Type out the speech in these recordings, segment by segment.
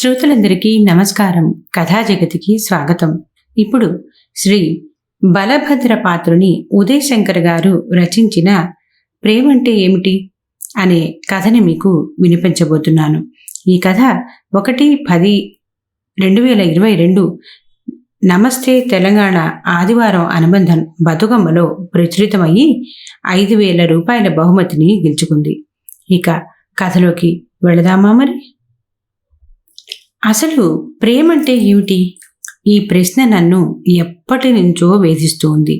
శ్రోతలందరికీ నమస్కారం. కథా జగతికి స్వాగతం. ఇప్పుడు శ్రీ బలభద్ర పాత్రుని ఉదయశంకర్ గారు రచించిన ప్రేమంటే ఏమిటి? అనే కథని మీకు వినిపించబోతున్నాను. ఈ కథ ఒకటి పది రెండు వేల ఇరవై రెండు నమస్తే తెలంగాణ ఆదివారం అనుబంధం బతుకమ్మలో ప్రచురితమయ్యి ఐదు వేల రూపాయల బహుమతిని గెలుచుకుంది. ఇక కథలోకి వెళదామా మరి? అసలు ప్రేమంటే ఏమిటి? ఈ ప్రశ్న నన్ను ఎప్పటి నుంచో వేధిస్తూ ఉంది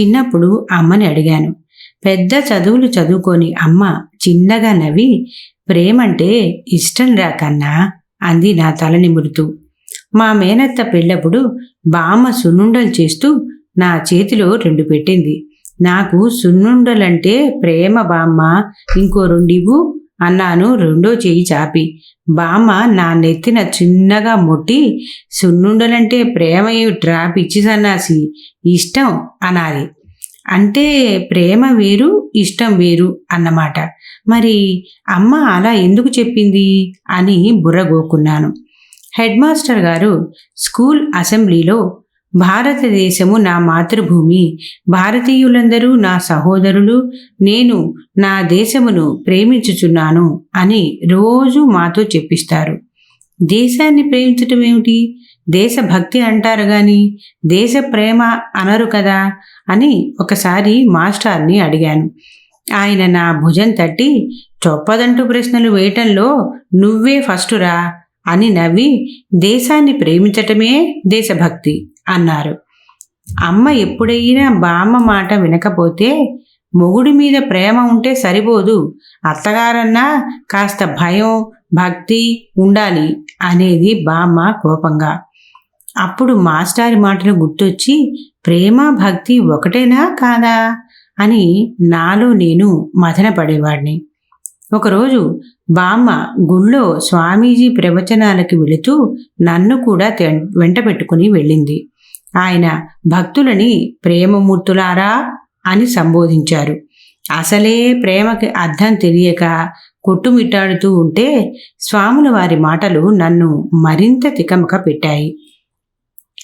చిన్నప్పుడు అమ్మని అడిగాను. పెద్ద చదువులు చదువుకొని అమ్మ చిన్నగా నవ్వి ప్రేమంటే ఇష్టం రా కన్నా అంది నా తల నిమురుతూ. మా మేనత్త పెళ్ళప్పుడు బామ్మ సున్నుండలు చేస్తూ నా చేతిలో రెండు పెట్టింది. నాకు సున్నుండలంటే ప్రేమ బామ్మ ఇంకో రెండివ్వు అన్నాను రెండో చేయి చాపి. బామ్మ నా నెత్తిన చిన్నగా ముట్టి సున్నుండలంటే ప్రేమ ఏమిట్రా పిచ్చి సన్నాసి ఇష్టం అనాలి. అంటే ప్రేమ వేరు ఇష్టం వేరు అన్నమాట. మరి అమ్మ అలా ఎందుకు చెప్పింది? అని బుర్రగోకున్నాను హెడ్ మాస్టర్ గారు స్కూల్ అసెంబ్లీలో భారతదేశము నా మాతృభూమి. భారతీయులందరూ నా సహోదరులు నేను నా దేశమును ప్రేమించుచున్నాను అని రోజు మాతో చెప్పిస్తారు. దేశాన్ని ప్రేమించటం ఏమిటి? దేశభక్తి అంటారు గాని దేశ ప్రేమ అనరు కదా అని ఒకసారి మాస్టర్ని అడిగాను. ఆయన నా భుజం తట్టి చొప్పదంటూ ప్రశ్నలు వేయటంలో నువ్వే ఫస్టురా అని నవ్వి దేశాన్ని ప్రేమించటమే దేశభక్తి. అన్నారు. అమ్మ ఎప్పుడైనా బామ్మ మాట వినకపోతే మొగుడి మీద ప్రేమ ఉంటే సరిపోదు. అత్తగారన్నా కాస్త భయం భక్తి ఉండాలి అనేది బామ్మ కోపంగా. అప్పుడు మాస్టారి మాటలు గుర్తొచ్చి ప్రేమ భక్తి ఒకటేనా కాదా? అని నాలో నేను మదన పడేవాడిని ఒకరోజు బామ్మ గుళ్ళో స్వామీజీ ప్రవచనాలకి వెళుతూ నన్ను కూడా వెంట పెట్టుకుని వెళ్ళింది. ఆయన భక్తులని ప్రేమమూర్తులారా అని సంబోధించారు. అసలే ప్రేమకి అర్థం తెలియక కొట్టుమిట్టాడుతూ ఉంటే స్వాముల వారి మాటలు నన్ను మరింత తికమక పెట్టాయి.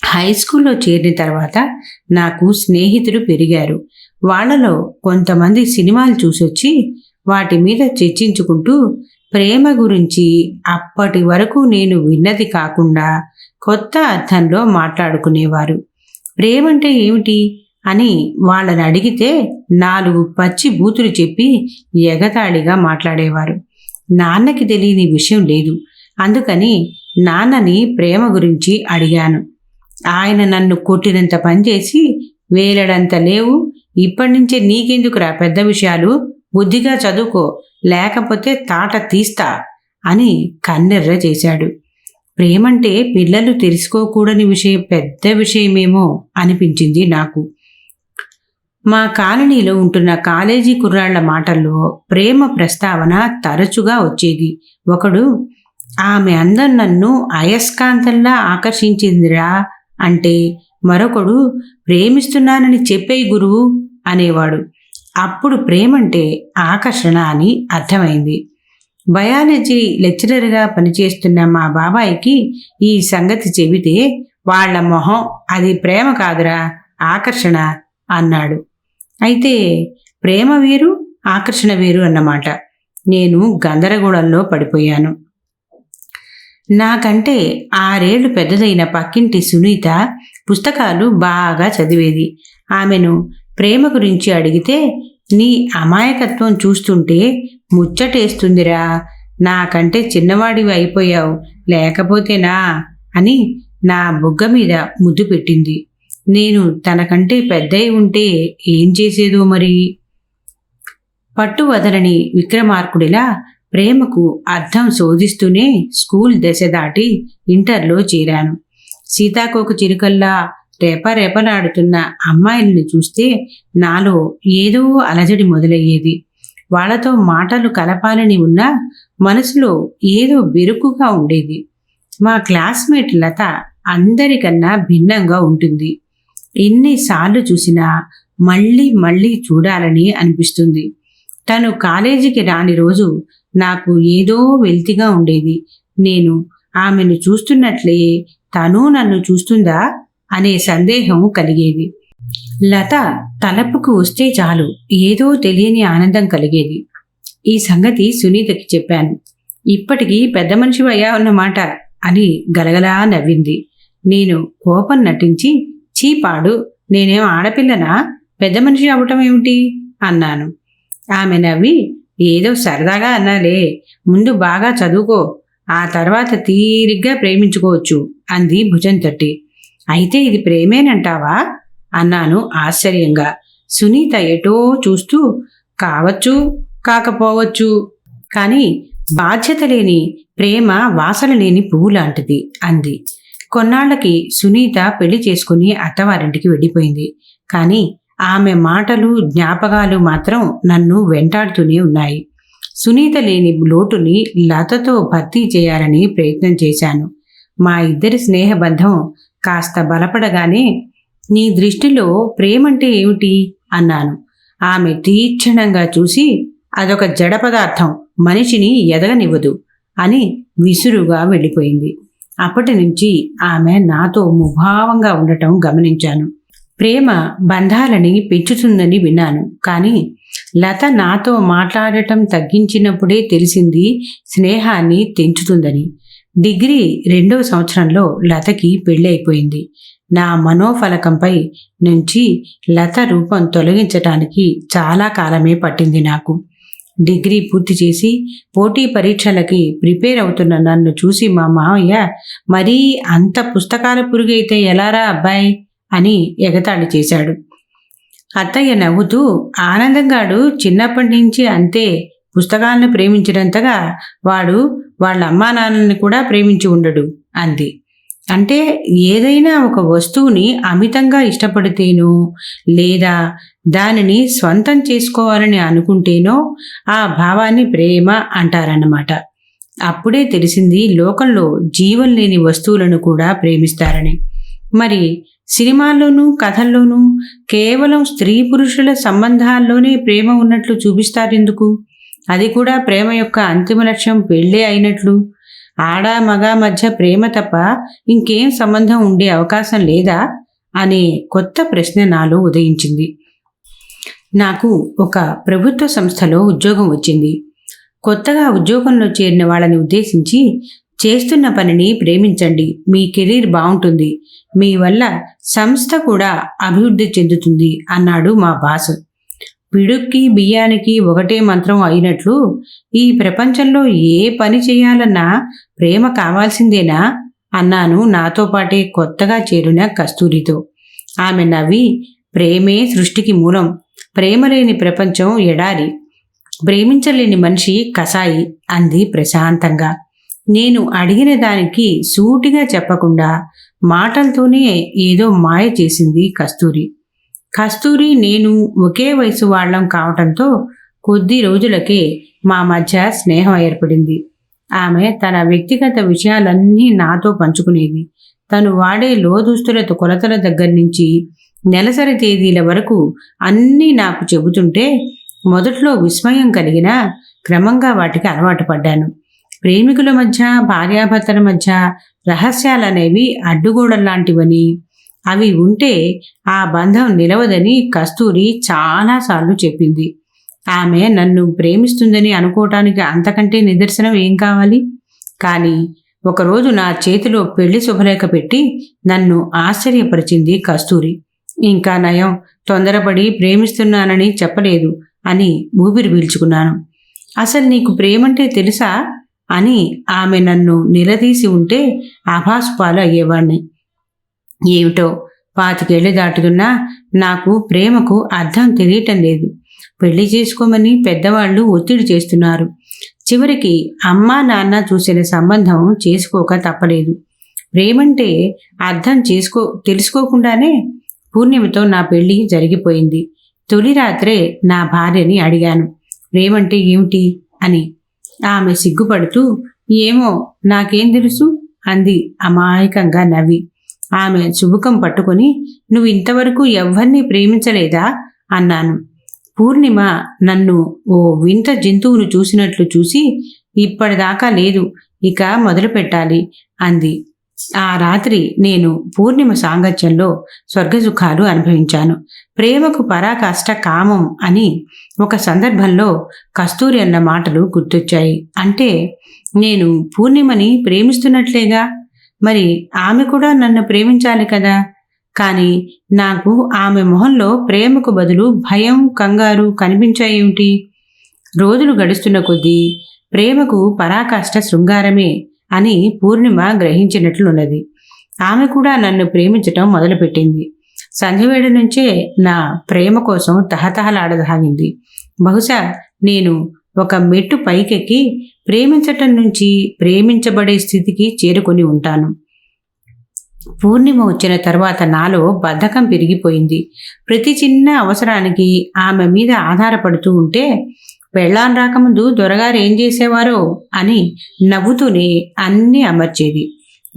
హై స్కూల్లో చేరిన తర్వాత నాకు స్నేహితులు పెరిగారు. వాళ్ళలో కొంతమంది సినిమాలు చూసొచ్చి వాటి మీద చర్చించుకుంటూ ప్రేమ గురించి అప్పటి వరకు నేను విన్నది కాకుండా కొత్త అర్థంలో మాట్లాడుకునేవారు. ప్రేమంటే ఏమిటి? అని వాళ్ళని అడిగితే నాలుగు పచ్చి బూతులు చెప్పి ఎగతాళిగా మాట్లాడేవారు. నాన్నకి తెలియని విషయం లేదు. అందుకని నాన్నని ప్రేమ గురించి అడిగాను. ఆయన నన్ను కొట్టినంత పనిచేసి వేలడంత లేవు. ఇప్పటి నుంచే నీకెందుకురా పెద్ద విషయాలు? బుద్ధిగా చదువుకో. లేకపోతే తాట తీస్తా అని కన్నెర్ర చేశాడు. ప్రేమంటే పిల్లలు తెలుసుకోకూడని విషయం పెద్ద విషయమేమో అనిపించింది నాకు. మా కాలనీలో ఉంటున్న కాలేజీ కుర్రాళ్ళ మాటల్లో ప్రేమ ప్రస్తావన తరచుగా వచ్చేది. ఒకడు ఆమె అందం నన్ను అయస్కాంతంలా ఆకర్షించిందిరా అంటే మరొకడు ప్రేమిస్తున్నానని చెప్పే గురువు అనేవాడు. అప్పుడు ప్రేమంటే ఆకర్షణ అని అర్థమైంది. బయాలజీ లెక్చరర్గా పనిచేస్తున్న మా బాబాయికి ఈ సంగతి చెబితే వాళ్ళ మొహం అది ప్రేమ కాదురా ఆకర్షణ అన్నాడు. అయితే ప్రేమ వేరు ఆకర్షణ వేరు అన్నమాట. నేను గందరగోళంలో పడిపోయాను. నాకంటే ఆరేళ్ళు పెద్దదైన పక్కింటి సునీత పుస్తకాలు బాగా చదివేది. ఆమెను ప్రేమ గురించి అడిగితే నీ అమాయకత్వం చూస్తుంటే ముచ్చటేస్తుందిరా. నాకంటే చిన్నవాడివి అయిపోయావు. లేకపోతేనా? అని నా బుగ్గ మీద ముద్దు పెట్టింది. నేను తనకంటే పెద్దయి ఉంటే ఏం చేసేదో మరి? పట్టు వదలని విక్రమార్కుడిలా ప్రేమకు అర్థం శోధిస్తూనే స్కూల్ దశ దాటి ఇంటర్లో చేరాను. సీతాకోక చిరుకల్లా రేపరేపలాడుతున్న అమ్మాయిల్ని చూస్తే నాలో ఏదో అలజడి మొదలయ్యేది. వాళ్ళతో మాటలు కలపాలని ఉన్నా మనసులో ఏదో బెరుకుగా ఉండేది మా క్లాస్మేట్ లత అందరికన్నా భిన్నంగా ఉంటుంది. ఎన్నిసార్లు చూసినా మళ్ళీ మళ్ళీ చూడాలని అనిపిస్తుంది. తను కాలేజీకి రాని రోజు నాకు ఏదో వెల్తిగా ఉండేది. నేను ఆమెను చూస్తున్నట్లే తను నన్ను చూస్తుందా? అనే సందేహం కలిగేది. లత తలపుకు వస్తే చాలు. ఏదో తెలియని ఆనందం కలిగేది. ఈ సంగతి సునీతకి చెప్పాను. ఇప్పటికీ పెద్ద మనిషి అయ్యా ఉన్నమాట అని గలగలా నవ్వింది. నేను కోపం నటించి చీపాడు నేనేం ఆడపిల్లనా? పెద్ద మనిషి అవటం ఏమిటి? అన్నాను. ఆమె నవ్వి ఏదో సరదాగా అన్నాలే ముందు బాగా చదువుకో ఆ తర్వాత తీరిగ్గా ప్రేమించుకోవచ్చు అంది భుజం తట్టి. అయితే ఇది ప్రేమేనంటావా? అన్నాను ఆశ్చర్యంగా. సునీత ఎటో చూస్తూ కావచ్చు కాకపోవచ్చు. కానీ బాధ్యత లేని ప్రేమ వాసన లేని పువ్వు లాంటిది అంది. కొన్నాళ్ళకి సునీత పెళ్ళి చేసుకుని అత్తవారింటికి వెళ్ళిపోయింది. కానీ ఆమె మాటలు జ్ఞాపకాలు మాత్రం నన్ను వెంటాడుతూనే ఉన్నాయి. సునీత లేని లోటుని లతతో భర్తీ చేయాలని ప్రయత్నం చేశాను. మా ఇద్దరి స్నేహబంధం కాస్త బలపడగానే నీ దృష్టిలో ప్రేమంటే ఏమిటి? అన్నాను. ఆమె తీక్షణంగా చూసి అదొక జడ పదార్థం మనిషిని ఎదగనివ్వదు అని విసురుగా వెళ్ళిపోయింది. అప్పటి నుంచి ఆమె నాతో ముభావంగా ఉండటం గమనించాను. ప్రేమ బంధాలని పెంచుతుందని విన్నాను. కానీ లత నాతో మాట్లాడటం తగ్గించినప్పుడే తెలిసింది స్నేహాన్ని తెంచుతుందని. డిగ్రీ రెండవ సంవత్సరంలో లతకి పెళ్ళైపోయింది. నా మనోఫలకంపై నుంచి లత రూపం తొలగించటానికి చాలా కాలమే పట్టింది నాకు. డిగ్రీ పూర్తి చేసి పోటీ పరీక్షలకి ప్రిపేర్ అవుతున్న నన్ను చూసి మా మావయ్య మరీ అంత పుస్తకాల పురుగైతే ఎలారా అబ్బాయి? అని ఎగతాళి చేశాడు. అత్తయ్య నవ్వుతూ ఆనందంగాడు చిన్నప్పటి నుంచి అంతే పుస్తకాలను ప్రేమించినంతగా వాడు వాళ్ళ అమ్మా నాన్నని కూడా ప్రేమించి ఉండడు అంది. అంటే ఏదైనా ఒక వస్తువుని అమితంగా ఇష్టపడితేనో లేదా దానిని స్వంతం చేసుకోవాలని అనుకుంటేనో ఆ భావాన్ని ప్రేమ అంటారన్నమాట. అప్పుడే తెలిసింది లోకంలో జీవం లేని వస్తువులను కూడా ప్రేమిస్తారని. మరి సినిమాల్లోనూ కథల్లోనూ కేవలం స్త్రీ పురుషుల సంబంధాల్లోనే ప్రేమ ఉన్నట్లు చూపిస్తారెందుకు? అది కూడా ప్రేమ యొక్క అంతిమ లక్ష్యం పెళ్ళే అయినట్లు ఆడ మగ మధ్య ప్రేమ తప్ప ఇంకేం సంబంధం ఉండే అవకాశం లేదా? అనే కొత్త ప్రశ్న నాలో ఉదయించింది. నాకు ఒక ప్రభుత్వ సంస్థలో ఉద్యోగం వచ్చింది. కొత్తగా ఉద్యోగంలో చేరిన వాళ్ళని ఉద్దేశించి చేస్తున్న పనిని ప్రేమించండి. మీ కెరీర్ బాగుంటుంది. మీ వల్ల సంస్థ కూడా అభివృద్ధి చెందుతుంది అన్నాడు మా బాసు. పిడుక్కి బియ్యానికి ఒకటే మంత్రం అయినట్లు ఈ ప్రపంచంలో ఏ పని చేయాలన్నా ప్రేమ కావాల్సిందేనా? అన్నాను నాతో పాటే కొత్తగా చేరిన కస్తూరితో. ఆమె నవ్వి ప్రేమే సృష్టికి మూలం. ప్రేమ లేని ప్రపంచం ఎడారి. ప్రేమించలేని మనిషి కసాయి అంది ప్రశాంతంగా. నేను అడిగిన దానికి సూటిగా చెప్పకుండా మాటలతోనే ఏదో మాయ చేసింది కస్తూరి. కస్తూరి నేను ఒకే వయసు వాళ్ళం కావటంతో కొద్ది రోజులకే మా మధ్య స్నేహం ఏర్పడింది. ఆమె తన వ్యక్తిగత విషయాలన్నీ నాతో పంచుకునేది. తను వాడే లోదుస్తులతో కొలతల దగ్గర నుంచి నెలసరి తేదీల వరకు అన్నీ నాకు చెబుతుంటే మొదట్లో విస్మయం కలిగినా క్రమంగా వాటికి అలవాటు పడ్డాను. ప్రేమికుల మధ్య భార్యాభర్తల మధ్య రహస్యాలనేవి అడ్డుగోడల్లాంటివని అవి ఉంటే ఆ బంధం నిలవదని కస్తూరి చాలాసార్లు చెప్పింది. ఆమె నన్ను ప్రేమిస్తుందని అనుకోవటానికి అంతకంటే నిదర్శనం ఏం కావాలి? కానీ ఒకరోజు నా చేతిలో పెళ్ళి శుభలేఖ పెట్టి నన్ను ఆశ్చర్యపరిచింది కస్తూరి. ఇంకా నయం తొందరపడి ప్రేమిస్తున్నానని చెప్పలేదు అని ఊపిరి పీల్చుకున్నాను. అసలు నీకు ప్రేమంటే తెలుసా? అని ఆమె నన్ను నిలదీసి ఉంటే ఆభాసుపాలు అయ్యేవాణ్ణి. ఏమిటో పాతికేళ్ళు దాటుతున్నా నాకు ప్రేమకు అర్థం తెలియటం లేదు. పెళ్ళి చేసుకోమని పెద్దవాళ్ళు ఒత్తిడి చేస్తున్నారు. చివరికి అమ్మా నాన్న చూసిన సంబంధం చేసుకోక తప్పలేదు. ప్రేమంటే అర్థం చేసుకో తెలుసుకోకుండానే పూర్ణిమతో నా పెళ్ళి జరిగిపోయింది. తొలి రాత్రే నా భార్యని అడిగాను. ప్రేమంటే ఏమిటి? అని. ఆమె సిగ్గుపడుతూ ఏమో నాకేం తెలుసు? అంది అమాయకంగా నవ్వి. ఆమె చుబుకం పట్టుకొని నువ్వు ఇంతవరకు ఎవ్వరినీ ప్రేమించలేదా? అన్నాను. పూర్ణిమ నన్ను ఓ వింత జంతువును చూసినట్లు చూసి ఇప్పటిదాకా లేదు ఇక మొదలు పెట్టాలి అంది. ఆ రాత్రి నేను పూర్ణిమ సాంగత్యంలో స్వర్గసుఖాలు అనుభవించాను. ప్రేమకు పరాకాష్ట కామం అని ఒక సందర్భంలో కస్తూరి అన్న మాటలు గుర్తొచ్చాయి. అంటే నేను పూర్ణిమని ప్రేమిస్తున్నట్లేగా? మరి ఆమె కూడా నన్ను ప్రేమించాలి కదా? కానీ నాకు ఆమె మొహంలో ప్రేమకు బదులు భయం కంగారు కనిపించాయేమిటి? రోజులు గడుస్తున్న కొద్దీ ప్రేమకు పరాకాష్ట శృంగారమే అని పూర్ణిమ గ్రహించినట్లున్నది. ఆమె కూడా నన్ను ప్రేమించటం మొదలుపెట్టింది. సంధ్యవేళ నుంచే నా ప్రేమ కోసం తహతహలాడసాగింది. బహుశా నేను ఒక మెట్టు పైకెక్కి ప్రేమించటం నుంచి ప్రేమించబడే స్థితికి చేరుకొని ఉంటాను. పూర్ణిమ వచ్చిన తర్వాత నాలో బద్ధకం పెరిగిపోయింది. ప్రతి చిన్న అవసరానికి ఆమె మీద ఆధారపడుతూ ఉంటే పెళ్ళాన్ రాకముందు దొరగారు ఏం చేసేవారో అని నవ్వుతూనే అన్నీ అమర్చేది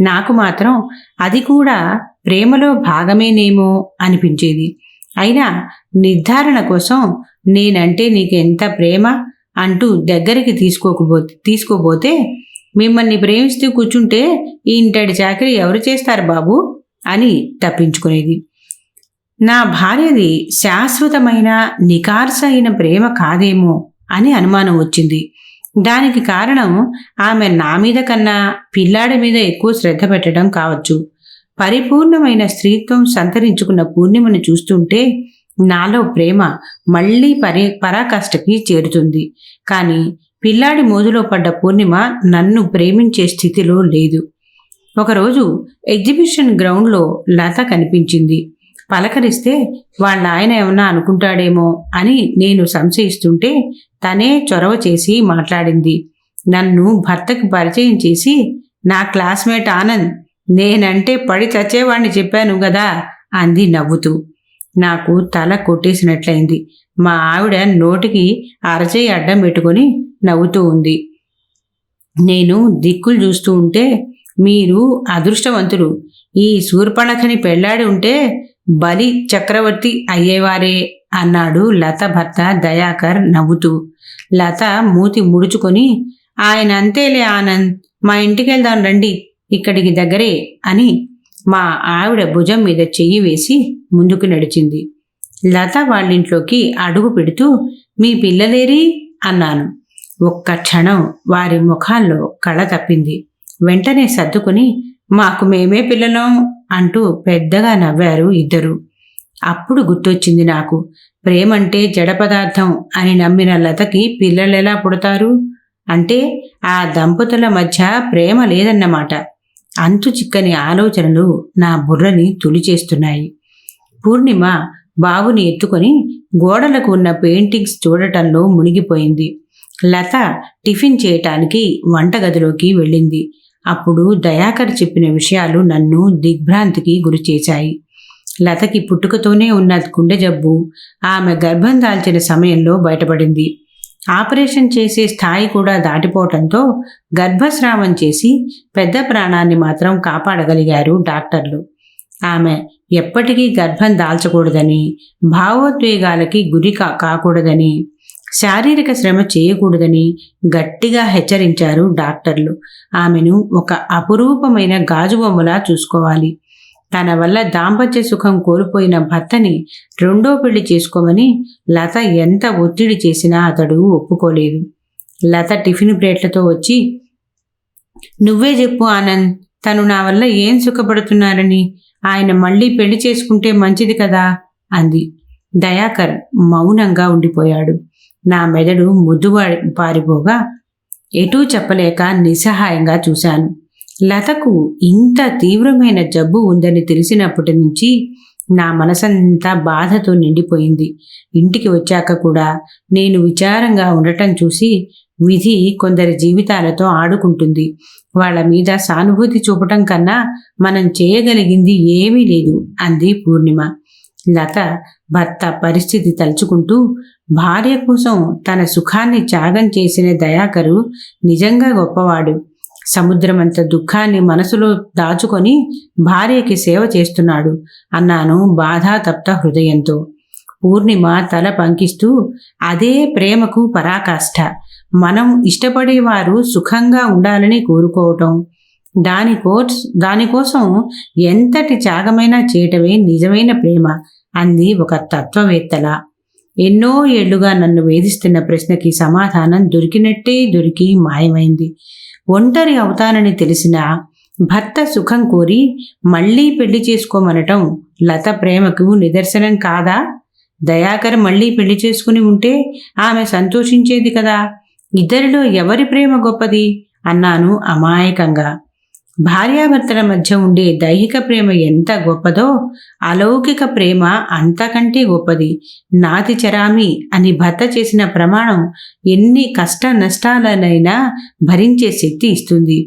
నాకు మాత్రం అది కూడా ప్రేమలో భాగమేనేమో అనిపించేది. అయినా నిర్ధారణ కోసం నేనంటే నీకు ఎంత ప్రేమ? అంటూ దగ్గరికి తీసుకోకపోతే తీసుకోబోతే మిమ్మల్ని ప్రేమిస్తూ కూర్చుంటే ఈ ఇంటడి చాకరీ ఎవరు చేస్తారు బాబు? అని తప్పించుకునేది. నా భార్యది శాశ్వతమైన నికార్సైన ప్రేమ కాదేమో అని అనుమానం వచ్చింది. దానికి కారణం ఆమె నా మీద కన్నా పిల్లాడి మీద ఎక్కువ శ్రద్ధ పెట్టడం కావచ్చు. పరిపూర్ణమైన స్త్రీత్వం సంతరించుకున్న పూర్ణిమను చూస్తుంటే నాలో ప్రేమ మళ్ళీ పరి పరాకాష్ఠకి చేరుతుంది. కానీ పిల్లాడి మోజులో పడ్డ పూర్ణిమ నన్ను ప్రేమించే స్థితిలో లేదు. ఒకరోజు ఎగ్జిబిషన్ గ్రౌండ్లో లత కనిపించింది. పలకరిస్తే వాళ్ళ ఆయన ఏమన్నా అనుకుంటాడేమో అని నేను సంశయిస్తుంటే తనే చొరవ చేసి మాట్లాడింది. నన్ను భర్తకు పరిచయం చేసి నా క్లాస్మేట్ ఆనంద్ నేనంటే పడి చచ్చేవాణ్ణి చెప్పాను గదా అంది నవ్వుతూ. నాకు తల కొట్టేసినట్లయింది. మా ఆవిడ నోటికి అరచేయి అడ్డం పెట్టుకొని నవ్వుతూ ఉంది. నేను దిక్కులు చూస్తూ ఉంటే మీరు అదృష్టవంతులు. ఈ శూర్పణఖని పెళ్ళాడి ఉంటే బలి చక్రవర్తి అయ్యేవారే అన్నాడు లత భర్త దయాకర్ నవ్వుతూ. లత మూతి ముడుచుకొని ఆయన అంతేలే ఆనంద్ మా ఇంటికి వెళ్దాం రండి ఇక్కడికి దగ్గరే అని మా ఆవిడ భుజం మీద చెయ్యి వేసి ముందుకు నడిచింది. లత వాళ్ళింట్లోకి అడుగు పెడుతూ మీ పిల్లలేరి? అన్నాను. ఒక్క క్షణం వారి ముఖాల్లో కళ తప్పింది. వెంటనే సర్దుకుని మాకు మేమే పిల్లలం అంటూ పెద్దగా నవ్వారు ఇద్దరు. అప్పుడు గుర్తొచ్చింది నాకు ప్రేమంటే జడ పదార్థం అని నమ్మిన లతకి పిల్లలెలా పుడతారు? అంటే ఆ దంపతుల మధ్య ప్రేమ లేదన్నమాట. అంతు చిక్కని ఆలోచనలు నా బుర్రని తులిచేస్తున్నాయి. పూర్ణిమ బాబుని ఎత్తుకొని గోడలకు ఉన్న పెయింటింగ్స్ చూడటంలో మునిగిపోయింది. లత టిఫిన్ చేయటానికి వంటగదిలోకి వెళ్ళింది. అప్పుడు దయాకర్ చెప్పిన విషయాలు నన్ను దిగ్భ్రాంతికి గురిచేశాయి. లతకి పుట్టుకతోనే ఉన్న గుండె జబ్బు ఆమె గర్భం దాల్చిన సమయంలో బయటపడింది. ఆపరేషన్ చేసే స్థాయి కూడా దాటిపోవటంతో గర్భస్రావం చేసి పెద్ద ప్రాణాన్ని మాత్రం కాపాడగలిగారు డాక్టర్లు. ఆమె ఎప్పటికీ గర్భం దాల్చకూడదని భావోద్వేగాలకి గురి కా కాకూడదని శారీరక శ్రమ చేయకూడదని గట్టిగా హెచ్చరించారు డాక్టర్లు. ఆమెను ఒక అపురూపమైన గాజు బొమ్మలా చూసుకోవాలి. తన వల్ల దాంపత్య సుఖం కోల్పోయిన భర్తని రెండో పెళ్ళి చేసుకోమని లత ఎంత ఒత్తిడి చేసినా అతడు ఒప్పుకోలేదు. లత టిఫిన్ ప్లేట్లతో వచ్చి నువ్వే చెప్పు ఆనంద్ తను నా వల్ల ఏం సుఖపడుతున్నారని? ఆయన మళ్ళీ పెళ్ళి చేసుకుంటే మంచిది కదా? అంది. దయాకర్ మౌనంగా ఉండిపోయాడు. నా మెదడు ముద్దు పారిపోగా ఎటూ చెప్పలేక నిస్సహాయంగా చూశాను. లతకు ఇంత తీవ్రమైన జబ్బు ఉందని తెలిసినప్పటి నుంచి నా మనసంతా బాధతో నిండిపోయింది. ఇంటికి వచ్చాక కూడా నేను విచారంగా ఉండటం చూసి విధి కొందరి జీవితాలతో ఆడుకుంటుంది. వాళ్ళ మీద సానుభూతి చూపటం కన్నా మనం చేయగలిగింది ఏమీ లేదు అంది పూర్ణిమ. లత భర్త పరిస్థితి తలుచుకుంటూ భార్య కోసం తన సుఖాన్ని త్యాగం చేసిన దయాకరు నిజంగా గొప్పవాడు. సముద్రమంత దుఃఖాన్ని మనసులో దాచుకొని భార్యకి సేవ చేస్తున్నాడు. అన్నాను బాధాతప్త హృదయంతో. పూర్ణిమ తల పంకిస్తూ అదే ప్రేమకు పరాకాష్ఠ మనం ఇష్టపడేవారు సుఖంగా ఉండాలని కోరుకోవటం. దానికో దానికోసం ఎంతటి త్యాగమైనా చేయటమే నిజమైన ప్రేమ అంది ఒక తత్వవేత్తల. ఎన్నో ఏళ్ళుగా నన్ను వేధిస్తున్న ప్రశ్నకి సమాధానం దొరికినట్టే దొరికి మాయమైంది. ఒంటరి అవుతానని తెలిసిన భర్త సుఖం కోరి మళ్ళీ పెళ్ళి చేసుకోమనటం లత ప్రేమకు నిదర్శనం కాదా? దయాకర్ మళ్ళీ పెళ్ళి చేసుకుని ఉంటే ఆమె సంతోషించేది కదా? ఇద్దరిలో ఎవరి ప్రేమ గొప్పది? అన్నాను అమాయకంగా. భార్యాభర్తల మధ్య ఉండే దైహిక ప్రేమ ఎంత గొప్పదో అలౌకిక ప్రేమ అంతకంటే గొప్పది. నాతి చరామి అని భర్త చేసిన ప్రమాణం ఎన్ని కష్ట నష్టాలనైనా భరించే శక్తి ఇస్తుంది.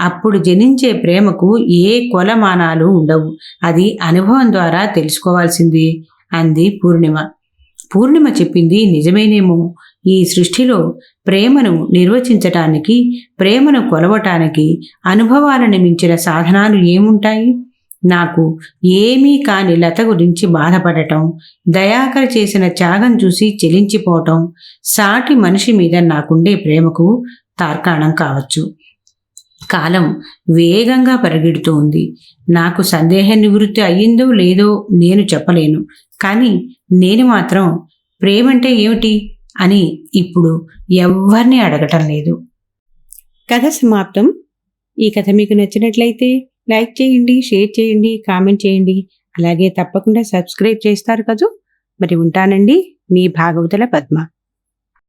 అప్పుడు జనించే ప్రేమకు ఏ కొలమానాలు ఉండవు. అది అనుభవం ద్వారా తెలుసుకోవాల్సింది అంది పూర్ణిమ. పూర్ణిమ చెప్పింది నిజమేనేమో. ఈ సృష్టిలో ప్రేమను నిర్వచించటానికి ప్రేమను కొలవటానికి అనుభవాలను మించిన సాధనాలు ఏముంటాయి? నాకు ఏమీ కాని లత గురించి బాధపడటం దయాకర చేసిన త్యాగం చూసి చెలించిపోవటం సాటి మనిషి మీద నాకుండే ప్రేమకు తార్కాణం కావచ్చు. కాలం వేగంగా పరిగెడుతోంది. నాకు సందేహ నివృత్తి అయ్యిందో లేదో నేను చెప్పలేను. కానీ నేను మాత్రం ప్రేమంటే ఏమిటి అని ఇప్పుడు ఎవ్వరిని అడగటం లేదు. కథ సమాప్తం. ఈ కథ మీకు నచ్చినట్లయితే లైక్ చేయండి షేర్ చేయండి కామెంట్ చేయండి. అలాగే తప్పకుండా సబ్స్క్రైబ్ చేస్తారు కదూ. మరి ఉంటానండి. మీ భాగవతుల పద్మ.